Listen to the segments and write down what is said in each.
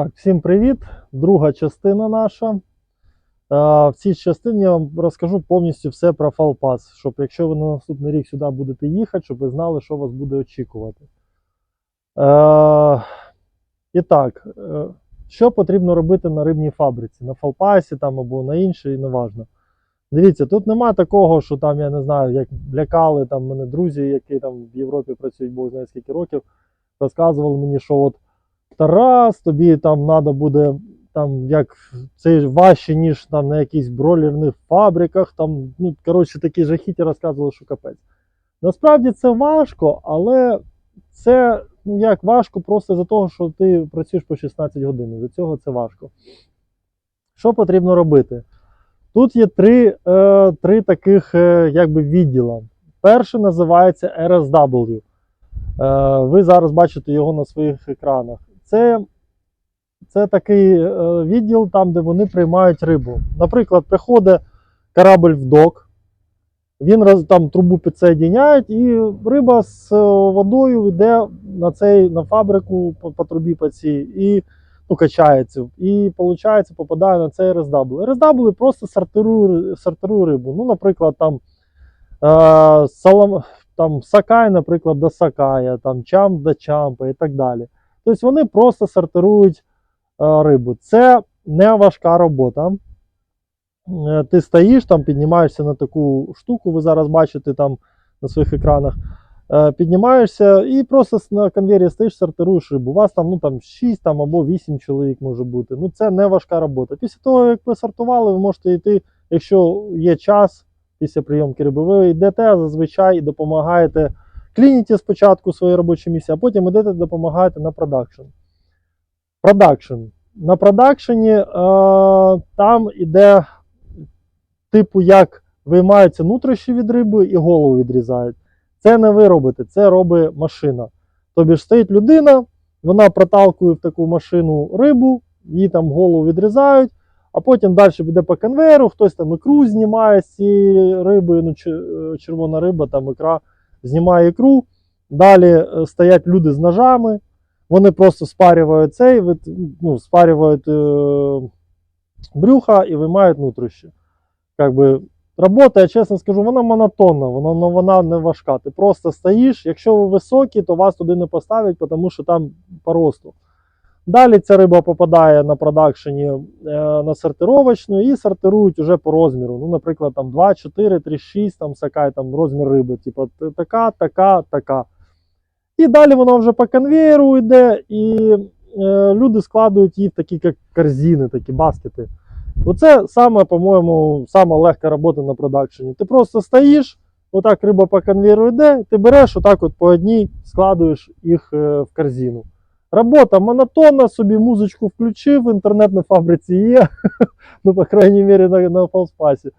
Так, всім привіт! Друга частина наша. Е, В цій частині я вам розкажу повністю все про Фалпас, щоб якщо ви на наступний рік сюди будете їхати, щоб ви знали, що вас буде очікувати. Е, І так, е, що потрібно робити на рибній фабриці, на Фалпасі там або на іншій, неважно. Дивіться, тут нема такого, що там, я не знаю, як лякали там мене друзі, які там в Європі працюють, бог знає скільки років, розказували мені, що от Тарас, тобі там треба буде там як це важче, ніж там на якихось бройлерних фабриках. Там, ну, коротше, такі жахіті розказували, що капець. Насправді це важко, але це ну як важко просто за того, що ти працюєш по 16 годин. До цього це важко. Що потрібно робити? Тут є три, е, три таких е, якби відділа. Перший називається RSW. Е, ви зараз бачите його на своїх екранах. Це, це такий е, відділ, там, де вони приймають рибу. Наприклад, приходить корабль в док, він там трубу підсоєдняють, і риба з е, водою йде на, цей, на фабрику по, по трубі по цій, і ну, качається. І виходить, попадає на цей RSW. RSW просто сортирує, сортирує рибу. Ну, наприклад, там, е, салам, там сакай, наприклад, до сакая, там чамп до чампа і так далі. Тобто вони просто сортирують е, рибу. Це не важка робота. Е, Ти стоїш там, піднімаєшся на таку штуку, ви зараз бачите там на своїх екранах. Е, Піднімаєшся і просто на конвейері стоїш, сортируєш рибу. У вас там, ну, там 6 там, або 8 чоловік може бути. Ну, це не важка робота. Після того, як ви сортували, ви можете йти, якщо є час після прийомки риби, ви йдете зазвичай і допомагаєте клініті спочатку своє робоче місце, а потім йдете допомагаєте на продакшн. Продакшн. На продакшені е, там іде, типу, як виймаються нутрощі від риби і голову відрізають. Це не ви робите, це робить машина. Тобі ж стоїть людина, вона проталкує в таку машину рибу, її там голову відрізають, а потім далі піде по конвейеру, хтось там ікру знімає з цієї риби, ну, е, червона риба, там ікра знімає ікру. Далі е, стоять люди з ножами, вони просто спарюють цей, ну, спарюють е, брюха і виймають внутрішні. Якби робота, я чесно скажу, вона монотонна, вона, ну, вона не важка. Ти просто стоїш, якщо ви високі, то вас туди не поставлять, тому що там по росту. Далі ця риба попадає на продакшені е, на сортировочну і сортирують уже по розміру. Ну, наприклад, там 2, 4, 3, 6, там сакай, там розмір риби, типу така, така, така. І далі воно вже по конвейеру йде, і е, люди складують її в такі як корзини, такі баскети. Оце саме, по-моєму, сама легка робота на продакшені. Ти просто стоїш, отак риба по конвейеру йде, ти береш отак от по одній, складуєш їх е, в корзину. Робота монотонна, собі музичку включив, інтернет на фабриці є, ну, по крайній мірі, на, на фалспасі.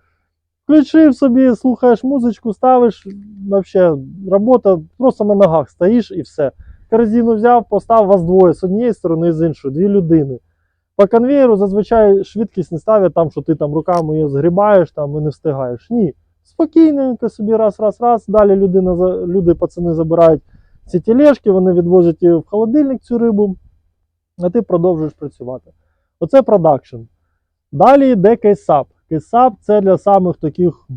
Включив собі, слухаєш музичку, ставиш. Вообще, робота просто на ногах стоїш і все. Корзину взяв, постав вас двоє з однієї сторони і з іншої, дві людини. По конвейеру зазвичай швидкість не ставлять там, що ти там руками її згрібаєш там, і не встигаєш. Ні. Спокійненько собі раз, раз, раз. Далі людина, люди, пацани забирають ці тележки, вони відвозять її в холодильник цю рибу, а ти продовжуєш працювати. Оце продакшн. Далі йде кейсап. Кейсап це для самих таких,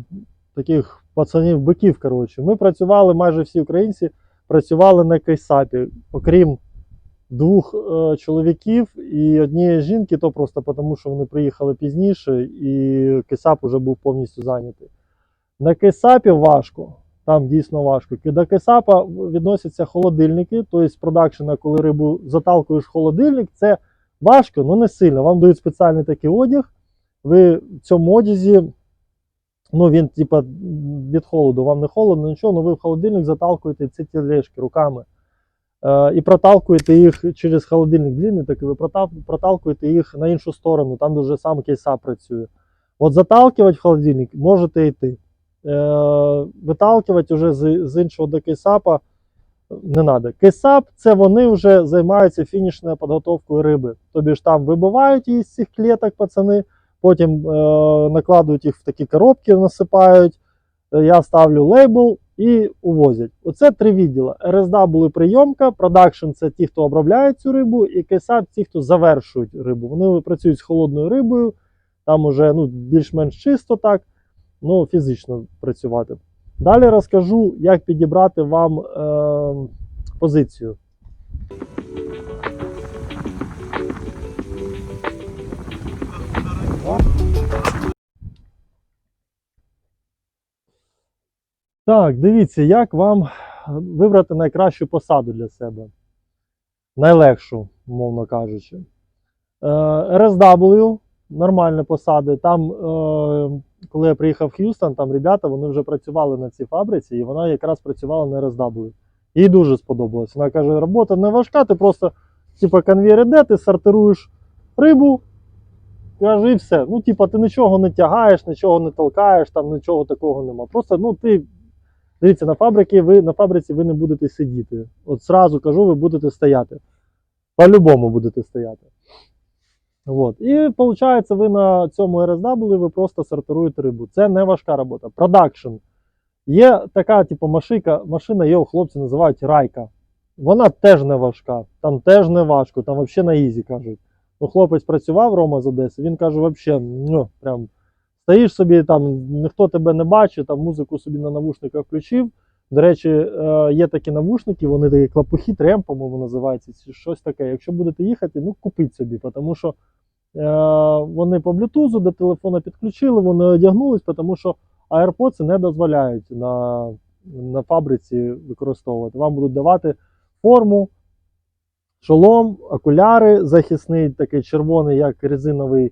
таких пацанів биків. Коротше. Ми працювали, майже всі українці працювали на кейсапі, окрім двох е, чоловіків і однієї жінки, то просто тому, що вони приїхали пізніше, і кейсап вже був повністю зайнятий. На кейсапі важко. Там дійсно важко. До кейсапа відносяться холодильники, тобто з продакшена, коли рибу заталкуєш в холодильник, це важко, але не сильно. Вам дають спеціальний такий одяг. Ви в цьому одязі, ну він типа від холоду, вам не холодно, нічого, але ви в холодильник заталкуєте ці тележки руками. Е, і проталкуєте їх через холодильник длинний, так і ви проталкуєте їх на іншу сторону, там де вже сам кейсап працює. От заталкувати в холодильник можете йти. Е, виталкувати вже з, з іншого до кейсапа не треба. Кейсап це вони вже займаються фінішною підготовкою риби. Тобі ж там вибивають її з цих клеток, пацани, потім е, накладують їх в такі коробки, насипають. Е, Я ставлю лейбл, і увозять. Оце три. РСД були прийомка, продакшн це ті, хто обробляє цю рибу, і КСАП ті, хто завершують рибу. Вони працюють з холодною рибою, там уже ну, більш-менш чисто так, ну фізично працювати. Далі розкажу, як підібрати вам е, позицію. Так, дивіться, як вам вибрати найкращу посаду для себе. Найлегшу, мовно кажучи. Е, RSW нормальні посади. Там, е, коли я приїхав в Х'юстон, там ребята вони вже працювали на цій фабриці, і вона якраз працювала на RSW. Їй дуже сподобалось. Вона каже, робота не важка, ти просто типу, конвейер іде, ти сортируєш рибу. Каже, і все. Ну, типа, ти нічого не тягаєш, нічого не толкаєш, там нічого такого нема. Просто ну, ти Дивіться, на фабриці ви на фабриці ви не будете сидіти. От зразу кажу, ви будете стояти. По-любому будете стояти. От. І виходить, ви на цьому RSW ви просто сортируєте рибу. Це не важка робота. Продакшн. Є така, типу, машина, машина, його хлопці називають райка. Вона теж не важка, там теж не важко, там взагалі на ізі кажуть. Ну, хлопець працював Рома з Одеси, він каже, взагалі, ну, прям Стоїш собі, там ніхто тебе не бачить, там музику собі на навушниках включив. До речі, е, є такі навушники, вони такі клапухи, трем, по-моєму, називаються, щось таке. Якщо будете їхати, ну купіть собі, тому що вони по блютузу до телефона підключили, вони одягнулись, тому що AirPods не дозволяють на, на фабриці використовувати. Вам будуть давати форму, шолом, окуляри захисний, такий червоний, як резиновий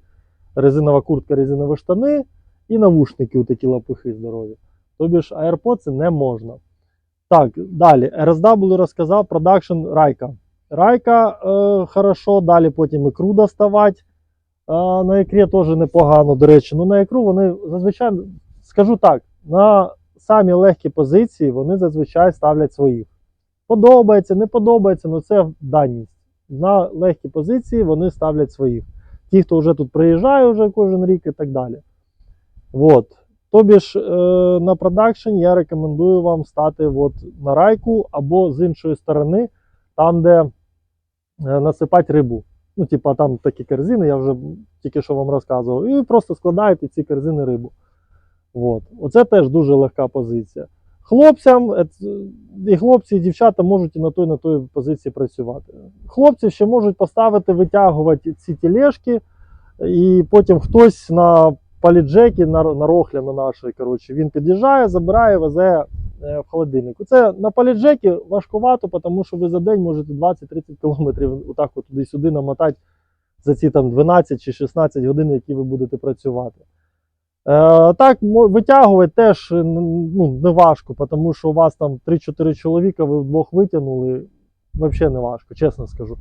резинова куртка, резинові штани і навушники, такі лапухи здорові. Тобі ж AirPods не можна. Так, далі. RSW розказав продакшн Райка. Райка е, хорошо, далі потім ікру доставати. Е, на ікрі теж непогано, до речі. Ну, на ікру вони зазвичай, скажу так, на самі легкі позиції вони зазвичай ставлять своїх. Подобається, не подобається, але це даність. На легкі позиції вони ставлять своїх ті, хто вже тут приїжджає вже кожен рік і так далі. От. Тобі ж е, на продакшн я рекомендую вам стати от на райку або з іншої сторони, там, де е, насипати рибу. Ну, типа там такі корзини, я вже тільки що вам розказував. І просто складаєте ці корзини рибу. От. Оце теж дуже легка позиція. Хлопцям, е, і хлопці, і дівчата можуть і на той, на той позиції працювати. Хлопці ще можуть поставити, витягувати ці тілешки, і потім хтось на паліджекі, на, на рохля на нашій, коротше, він під'їжджає, забирає, везе в холодильник. Це на паліджекі важкувато, тому що ви за день можете 20-30 кілометрів отак от туди-сюди намотати за ці там 12 чи 16 годин, які ви будете працювати. Е, так, витягувати теж ну, не важко, тому що у вас там 3-4 чоловіка, ви вдвох витягнули, взагалі не важко, чесно скажу.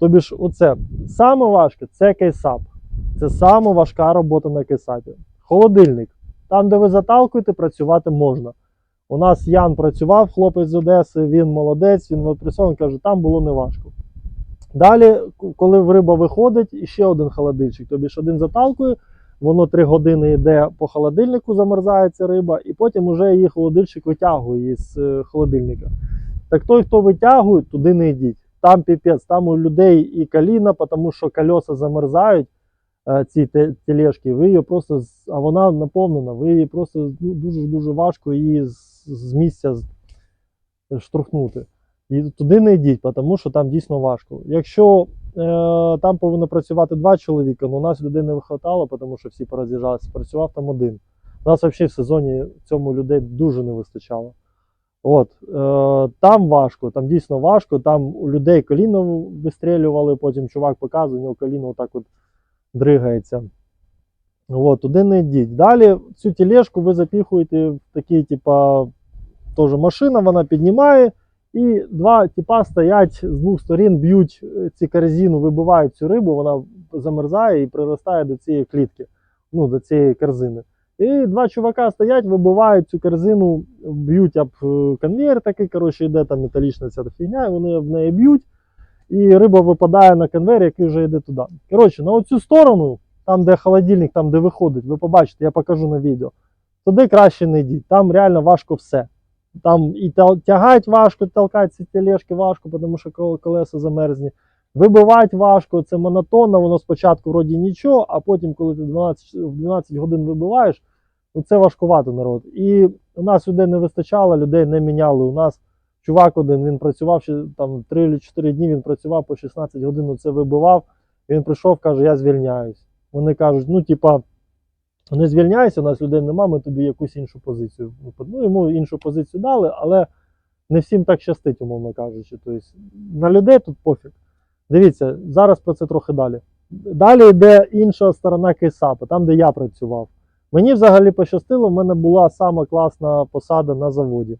Тобі ж, оце саме важке це кейсап. Це саме важка робота на кейсапі. Холодильник. Там, де ви заталкуєте, працювати можна. У нас Ян працював, хлопець з Одеси, він молодець, він відпрацьований, каже, там було не важко. Далі, коли риба виходить, іще один холодильчик. Тобі ж один заталкує воно 3 години йде по холодильнику, замерзається риба, і потім вже її холодильщик витягує з е, холодильника. Так той, хто витягує, туди не йдіть. Там піпець, там у людей і каліна, тому що кольоса замерзають, е, ці тележки, ви її просто, а вона наповнена, ви її просто ну, дуже-дуже важко її з, з місця штурхнути. І туди не йдіть, тому що там дійсно важко. Якщо е, там повинно працювати два чоловіка, але у нас людей не вистачало, тому що всі пороз'їжджалися, працював там один. У нас взагалі в сезоні цьому людей дуже не вистачало. От, е, Там важко, там дійсно важко, там у людей коліно вистрілювали, потім чувак показує, у нього коліно отак от дригається. От, туди не йдіть. Далі цю тележку ви запіхуєте в такий, типа, теж машина, вона піднімає. І два типа стоять з двох сторін, б'ють е, ці корзину, вибивають цю рибу, вона замерзає і приростає до цієї клітки, ну, до цієї корзини. І два чувака стоять, вибивають цю корзину, б'ють об е, конвейер такий, коротше, йде там металічна ця фігня, і вони в неї б'ють, і риба випадає на конвейер, який вже йде туди. Коротше, на оцю сторону, там, де холодильник, там, де виходить, ви побачите, я покажу на відео. Туди краще не йдіть. Там реально важко все. Там і тя- тягать важко, толкати ці тележки важко, тому що колеса замерзні. Вибивати важко, це монотонно, воно спочатку вроді нічого, а потім, коли ти 12, в 12 годин вибиваєш, ну це важкувато народ. І у нас людей не вистачало, людей не міняли. У нас чувак один, він працював ще там 3 чи 4 дні, він працював по 16 годин, це вибивав. Він прийшов, каже, я звільняюсь. Вони кажуть, ну, типа, не звільняйся, у нас людей нема, ми тобі якусь іншу позицію. Ну, йому іншу позицію дали, але не всім так щастить, умовно кажучи. Тобто, на людей тут пофіг. Дивіться, зараз про це трохи далі. Далі йде інша сторона кейсапу, там, де я працював. Мені взагалі пощастило, в мене була сама класна посада на заводі.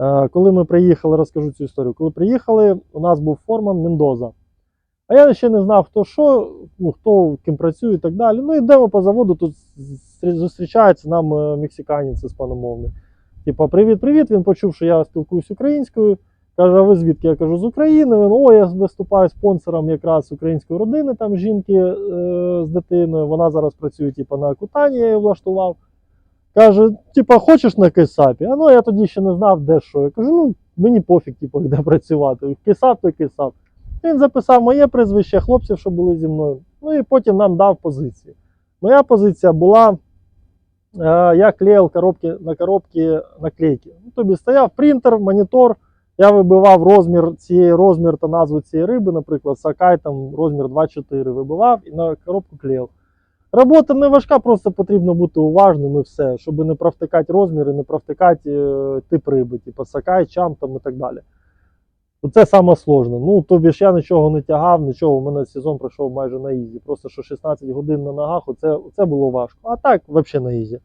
Е, коли ми приїхали, розкажу цю історію. Коли приїхали, у нас був форман Мендоза. А я ще не знав, хто що, ну, хто ким працює і так далі. Ну, йдемо по заводу, тут зустрічається нам е, мексиканець іспаномовний. Типа, привіт-привіт. Він почув, що я спілкуюсь українською. Каже, а ви звідки? Я кажу, з України. Він, о, я виступаю спонсором якраз української родини, там жінки е, з дитиною. Вона зараз працює, типа, на Кутані, я її влаштував. Каже, типа, хочеш на Кейсапі? А ну я тоді ще не знав, де що. Я кажу, ну мені пофіг, типу, де працювати. Кейсап то Кейсап. Він записав моє прізвище, хлопців, що були зі мною. Ну і потім нам дав позиції. Моя позиція була, е, я клеїв коробки, на коробки наклейки. Ну, тобі стояв принтер, монітор. Я вибивав розмір цієї розмір та назву цієї риби, наприклад, Сакай там розмір 2-4 вибивав і на коробку клеїв. Робота не важка, просто потрібно бути уважним і все, щоб не провтикати розміри, не провтикати е, тип риби, типу сакай, чам там і так далі. Це саме сложне. Ну, тобі ж я нічого не тягав, нічого. У мене сезон пройшов майже на ізі. Просто що 16 годин на ногах, оце, це було важко. А так, взагалі на ізі.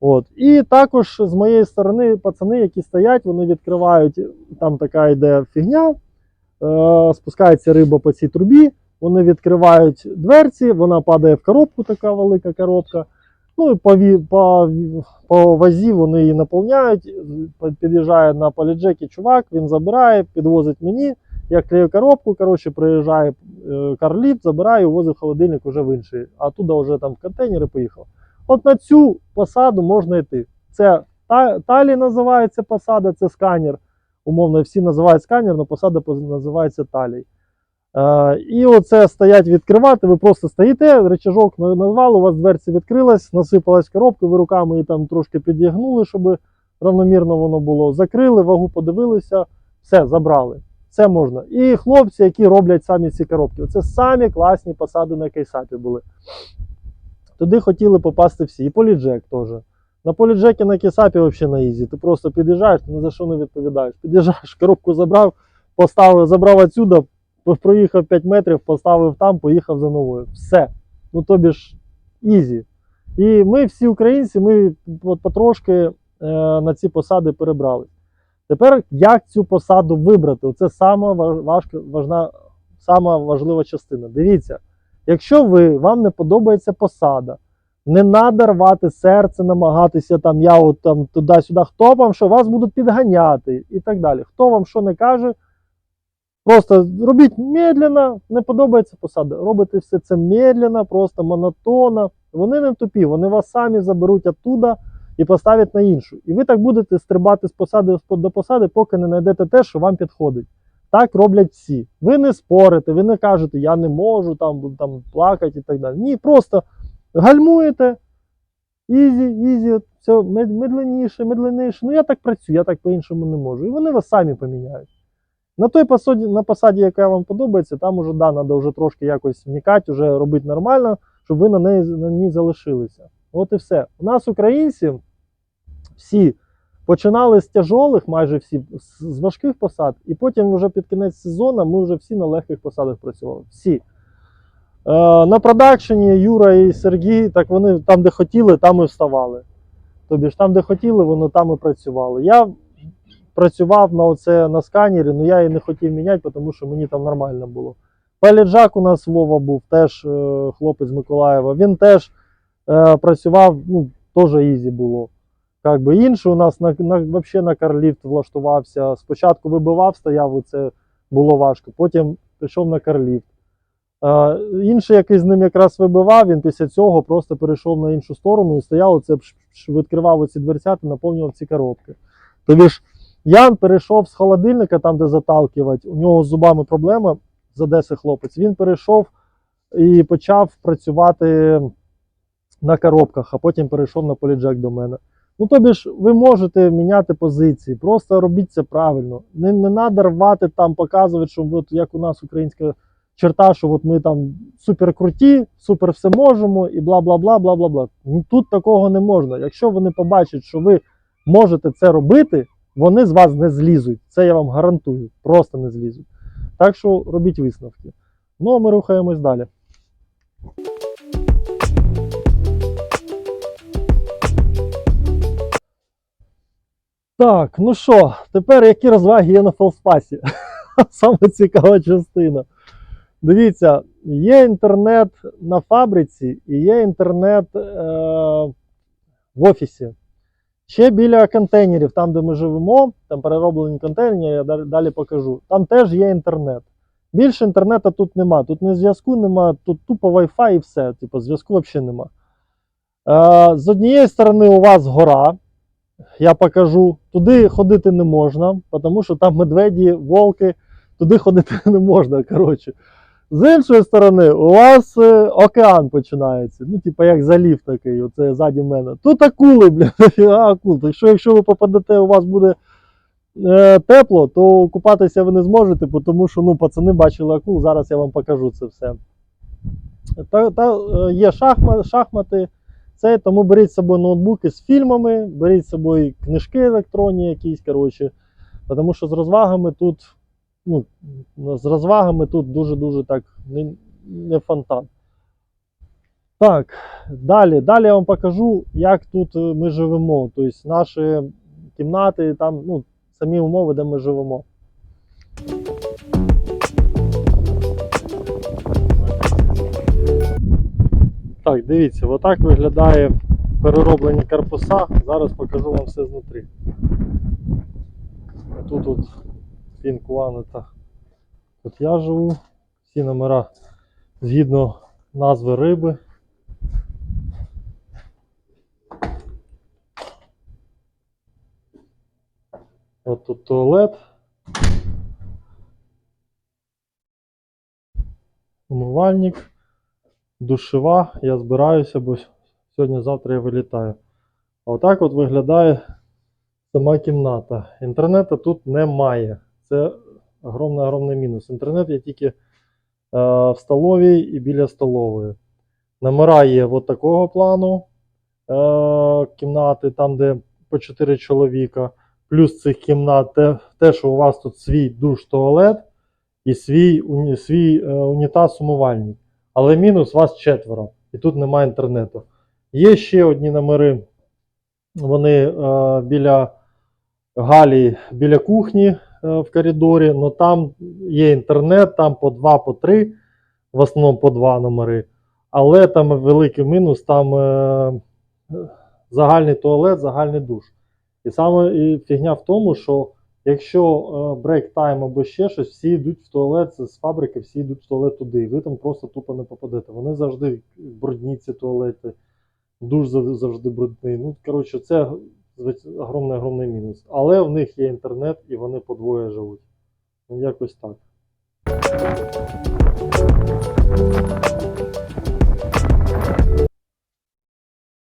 От. І також з моєї сторони пацани, які стоять, вони відкривають, там така йде фігня, е, спускається риба по цій трубі, вони відкривають дверці, вона падає в коробку, така велика коробка. Ну і по, по, по вазі вони її наповняють. Під'їжджає на поліджекі чувак, він забирає, підвозить мені. Я клею коробку, коротше, приїжджає е, карліт, забирає і возить в холодильник уже в інший. А туди вже там в контейнери поїхав. От на цю посаду можна йти. Це та, талі називається посада, це сканер. Умовно, всі називають сканер, але посада називається талій. Е, і оце стоять відкривати, ви просто стоїте, речажок на- назвали, у вас дверці відкрилась, насипалась коробка, ви руками її там трошки підігнули, щоб равномірно воно було. Закрили, вагу подивилися, все, забрали. Це можна. І хлопці, які роблять самі ці коробки. Це самі класні посади на кейсапі були. Туди хотіли попасти всі. І поліджек теж. На поліджекі на кейсапі взагалі на ізі. Ти просто під'їжджаєш, ти ні за що не відповідаєш. Під'їжджаєш, коробку забрав, поставив, забрав отсюда, проїхав 5 метрів, поставив там, поїхав за новою. Все. Ну тобі ж ізі. І ми всі українці, ми от потрошки е, на ці посади перебрали. Тепер як цю посаду вибрати? Оце сама важка, важна, сама важлива частина. Дивіться, якщо ви, вам не подобається посада, не треба рвати серце, намагатися там, я от там туди-сюди, хто вам що, вас будуть підганяти і так далі. Хто вам що не каже, Просто робіть медленно, не подобається посада. Робите все це медленно, просто монотонно. Вони не тупі, вони вас самі заберуть оттуда і поставлять на іншу. І ви так будете стрибати з посади до посади, поки не знайдете те, що вам підходить. Так роблять всі. Ви не спорите, ви не кажете, я не можу там, там плакати і так далі. Ні, просто гальмуєте. Ізі, ізі, все мед- медленніше, медленніше. Ну я так працюю, я так по-іншому не можу. І вони вас самі поміняють. На той посаді, на посаді, яка вам подобається, там уже да, треба вже трошки якось вникати, вже робити нормально, щоб ви на неї на ній залишилися. От і все. У нас українці всі починали з тяжолих, майже всі з важких посад, і потім вже під кінець сезону ми вже всі на легких посадах працювали. Всі. Е, на продакшені Юра і Сергій, так вони там, де хотіли, там і вставали. Тобі ж там, де хотіли, вони там і працювали. Я працював на оце на сканері, але я її не хотів міняти, тому що мені там нормально було. Пеліджак у нас Вова був, теж е, хлопець Миколаєва. Він теж е, працював, ну, теж ізі було. Как би інший у нас на, на, вообще на карліфт влаштувався. Спочатку вибивав, стояв, і це було важко. Потім пішов на карліфт. Е, інший, який з ним якраз вибивав, він після цього просто перейшов на іншу сторону і стояв, оце, відкривав оці дверцята, наповнював ці коробки. Тобі ж Ян перейшов з холодильника, там де заталкувати, у нього з зубами проблема з Одеси хлопець. Він перейшов і почав працювати на коробках, а потім перейшов на поліджек до мене. Ну, тобі ж ви можете міняти позиції, просто робіть це правильно. Не, не треба рвати там, показувати, що от як у нас українська черта, що от ми там супер круті, супер все можемо і бла бла бла бла бла бла. Тут такого не можна. Якщо вони побачать, що ви можете це робити, вони з вас не злізуть. Це я вам гарантую. Просто не злізуть. Так що робіть висновки. Ну а ми рухаємось далі. Так, ну що, тепер які розваги є на фолспасі? Саме цікава частина. Дивіться, є інтернет на фабриці і є інтернет е- в офісі. Ще біля контейнерів, там, де ми живемо, там перероблені контейнери, я далі, покажу. Там теж є інтернет. Більше інтернету тут нема. Тут не зв'язку нема, тут тупо Wi-Fi і все. Типу, зв'язку взагалі нема. Е, з однієї сторони, у вас гора. Я покажу. Туди ходити не можна, тому що там медведі, волки, туди ходити не можна. Коротше. З іншої сторони, у вас е, океан починається. Ну, типу, як залів такий, оце ззаді мене. Тут акули, бля, акул. Так що, якщо ви попадете, у вас буде е, тепло, то купатися ви не зможете, тому що ну, пацани бачили акул, зараз я вам покажу це все. Та, та, е, є шахма, шахмати, це, тому беріть з собою ноутбуки з фільмами, беріть з собою книжки електронні якісь, коротше, тому що з розвагами тут, ну, з розвагами тут дуже-дуже так не, не фонтан. Так, далі. Далі я вам покажу, як тут е, ми живемо. Тобто наші кімнати, там, ну, самі умови, де ми живемо. Так, дивіться, отак виглядає перероблені корпуса. Зараз покажу вам все знутрі. Тут от пінкуанета. Тут я живу. Всі номера згідно назви риби. От тут туалет. Умивальник, душева. Я збираюся, бо сьогодні-завтра я вилітаю. А отак от виглядає сама кімната. Інтернету тут немає. Це огромний огромний мінус. Інтернет є тільки е, в столовій і біля столової. Номера є от такого плану е, кімнати, там, де по 4 чоловіка. Плюс цих кімнат те, те, що у вас тут свій душ туалет і свій, уні, свій е, унітаз умивальник. Але мінус вас четверо, і тут немає інтернету. Є ще одні номери, вони е, біля Галі, біля кухні в коридорі, але там є інтернет, там по два, по три, в основному по два номери. Але там великий мінус, там е, загальний туалет, загальний душ. І саме і фігня в тому, що якщо брейк тайм або ще щось, всі йдуть в туалет з фабрики, всі йдуть в туалет туди. І ви там просто тупо не попадете. Вони завжди брудні ці туалети, душ завжди брудний. Ну, коротше, це огромний огромний мінус. Але в них є інтернет і вони подвоє живуть. Ну, якось так.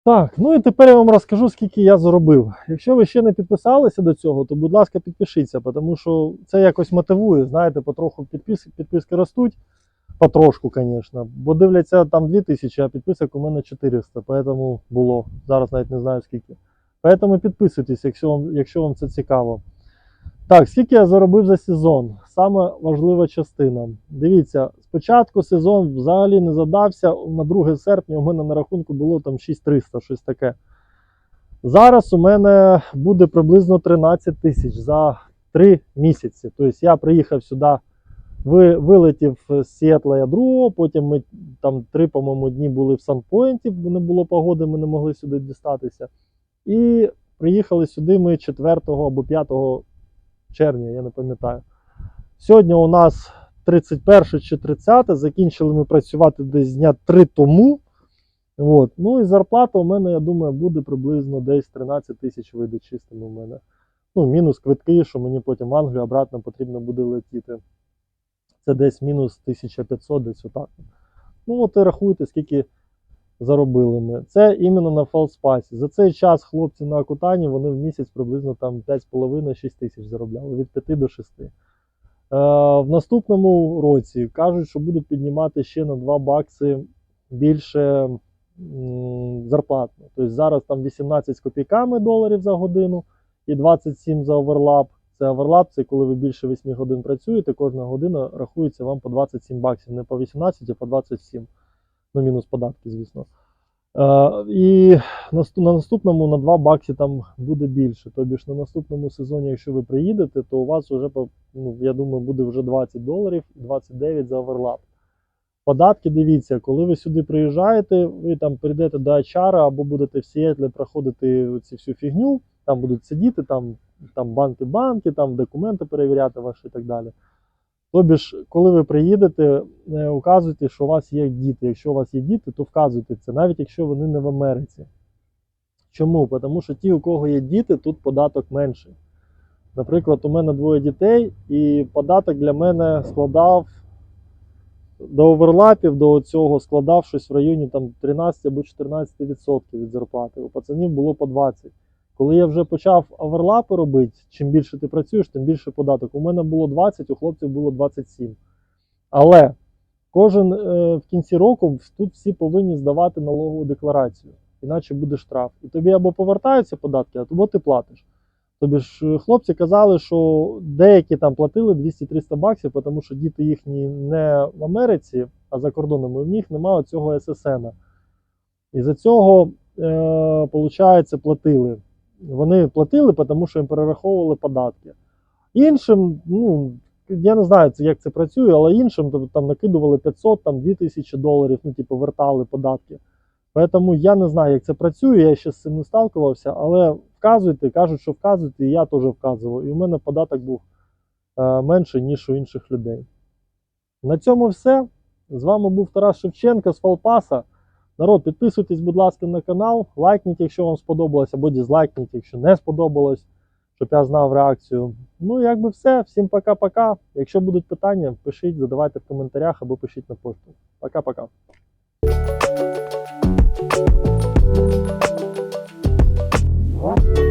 Так, ну і тепер я вам розкажу, скільки я заробив. Якщо ви ще не підписалися до цього, то будь ласка, підпишіться, тому що це якось мотивує. Знаєте, потроху підписки, підписки ростуть, потрошку, звісно. Бо дивляться там 2000, а підписок у мене 400, поэтому було. Зараз навіть не знаю скільки. Поэтому підписуйтесь, якщо вам, якщо вам це цікаво. Так, скільки я заробив за сезон? Саме важлива частина. Дивіться, спочатку сезон взагалі не задався. На 2 серпня у мене на рахунку було там 6300, щось таке. Зараз у мене буде приблизно 13 тисяч за 3 місяці. Тобто я приїхав сюди, ви, вилетів з Сіетла я 2, потім ми там 3, по-моєму, дні були в Санпойнті, не було погоди, ми не могли сюди дістатися. І приїхали сюди ми 4 або 5 червня, я не пам'ятаю. Сьогодні у нас 31 чи 30, закінчили ми працювати десь дня 3 тому. От. Ну і зарплата у мене, я думаю, буде приблизно десь 13 тисяч вийде чистими у мене. Ну, мінус квитки, що мені потім в Англію обратно потрібно буде летіти. Це десь мінус 1500, десь отак. Ну, от і рахуйте, скільки заробили ми. Це іменно на фалспасі. За цей час хлопці на Акутані вони в місяць приблизно там 5,5-6 тисяч заробляли від 5 до 6. Е, в наступному році кажуть, що будуть піднімати ще на 2 бакси більше зарплатно. Тобто зараз там 18 з копійками доларів за годину і 27 за оверлап. Це оверлап, це коли ви більше 8 годин працюєте, кожна година рахується вам по 27 баксів, не по 18, а по 27. Ну, мінус податки, звісно. Е, і на наступному на 2 бакси там буде більше. Тобі ж на наступному сезоні, якщо ви приїдете, то у вас вже, ну, я думаю, буде вже 20 доларів, 29 за оверлап. Податки, дивіться, коли ви сюди приїжджаєте, ви там прийдете до HR або будете в Сіетлі проходити цю всю фігню, там будуть сидіти, там, там банки-банки, там документи перевіряти ваші і так далі. Тобі ж, коли ви приїдете, е, указуйте, що у вас є діти. Якщо у вас є діти, то вказуйте це, навіть якщо вони не в Америці. Чому? Тому що ті, у кого є діти, тут податок менший. Наприклад, у мене двоє дітей, і податок для мене складав до оверлапів, до цього складав щось в районі там, 13 або 14% від зарплати. У пацанів було по 20%. Коли я вже почав оверлапи робити, чим більше ти працюєш, тим більше податок. У мене було 20, у хлопців було 27. Але кожен е, в кінці року тут всі повинні здавати налогову декларацію, іначе буде штраф. І тобі або повертаються податки, або ти платиш. Тобі ж е, хлопці казали, що деякі там платили 200-300 баксів, тому що діти їхні не в Америці, а за кордоном, і в них немає цього ССН. І за цього, е, виходить, платили. Вони платили, тому що їм перераховували податки. Іншим, ну, я не знаю, як це працює, але іншим тобто, там накидували 500, там 2000 доларів, ну, типу, вертали податки. Тому я не знаю, як це працює, я ще з цим не сталкувався, але вказуйте, кажуть, що вказуйте, і я теж вказував. І у мене податок був е, менший, ніж у інших людей. На цьому все. З вами був Тарас Шевченко з Фалпаса. Народ, підписуйтесь, будь ласка, на канал, лайкніть, якщо вам сподобалось, або дізлайкніть, якщо не сподобалось, щоб я знав реакцію. Ну, якби все. Всім пока-пока. Якщо будуть питання, пишіть, задавайте в коментарях або пишіть на пошту. Пока-пока.